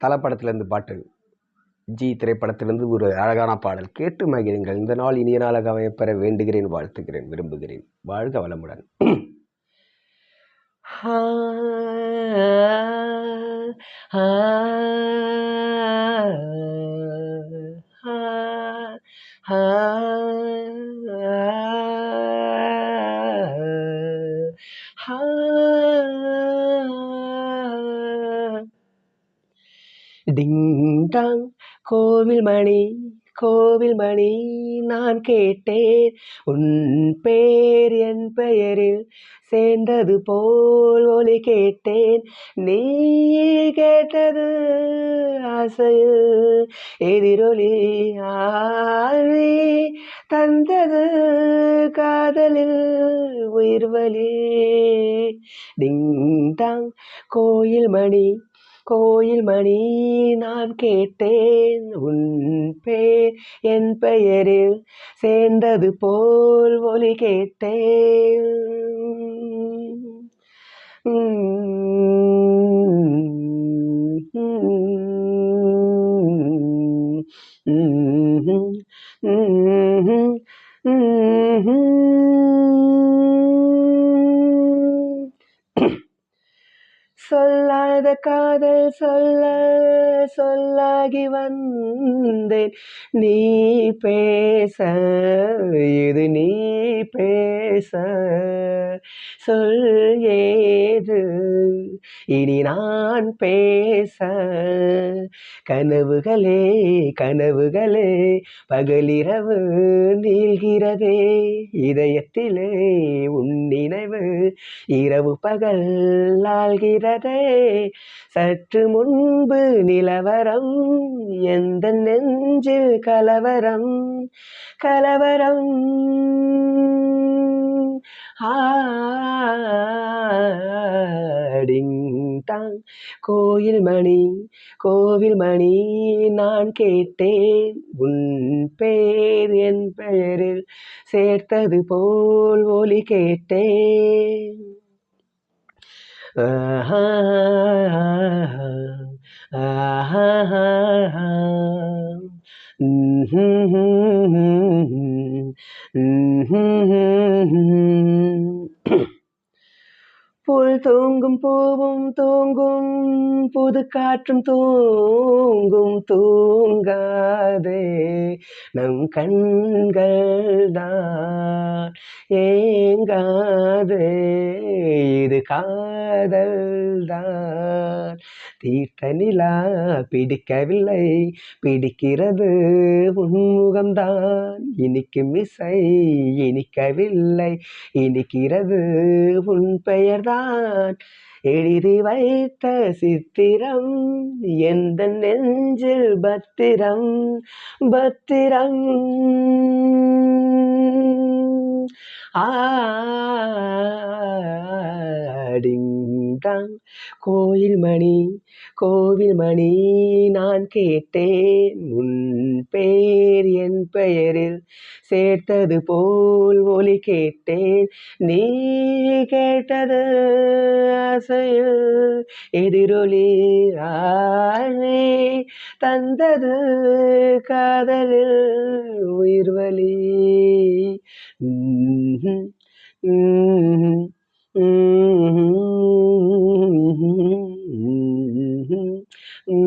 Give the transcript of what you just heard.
தலப்படத்திலிருந்து பாட்டு ஜி திரைப்படத்திலிருந்து ஒரு அழகான பாடல் கேட்டு மகிழுங்கள் இந்த நாள் இனிய நாளாக அமையப்பெற வேண்டுகிறேன் வாழ்த்துகிறேன் விரும்புகிறேன் வாழ்க வளமுடன் ஆ, டிங்டாங் கோவில் மணி கோவில் மணி நான் கேட்டேன். உன் பேர் என் பெயரில் சேர்ந்தது போல் ஒலி கேட்டேன். நீ கேட்டது ஆசையில் எதிரொலி ஆழி தந்தது காதலில் உயிர் வலி. டிங் டாங் கோயில் மணி கோயில் மணி நான் கேட்டேன் உன் பேர் என் பெயரில் சேர்ந்தது போல் ஒலி கேட்டேன் சொல்லாத காதல் சொல்ல சொல்லாகி வந்தேன். நீ பேச இது நீ பேச. சொல் ஏது? இனி நான் பேச. கனவுகளே கனவுகளே பகலிரவு நீள்கிறதே. இதயத்திலே உன் நினைவு இரவு பகல் ஆள்கிறதே. சற்று முன்பு நிலவரம் எந்த நெஞ்சில் கலவரம்? கலவரம். ஆ. டாங் கோயில் மணி கோவில் மணி நான் கேட்டேன். உன் பேர் என் பெயரில் சேர்த்தது போல் ஒலி கேட்டேன். ஆஹா ஆஹா. புல் தூங்கும் பூவும் தூங்கும் புது காற்றும் தூங்கும் தூங்காதே. நம் கண்கள் தான் ஏங்காதே. இது காதல் தான் தீர்த்த நிலா பிடிக்கவில்லை பிடிக்கிறது உன்முகம்தான். இனிக்கும் இசை இனிக்கவில்லை இனிக்கிறது உன் பெயர்தான். எழுதி வைத்த சித்திரம் எந்த நெஞ்சில் பத்திரம்? பத்திரம். ஆ டிங்டாங் கோயில் மணி கோவில் மணி நான் கேட்டேன் உன் பேர் என் பெயரில் சேர்த்தது போல் ஒலி கேட்டேன் நீ கேட்டது ஆசையில் எதிரொலி ஆழி தந்தது காதலில் உயிர் Mm-hmm. Mm-hmm.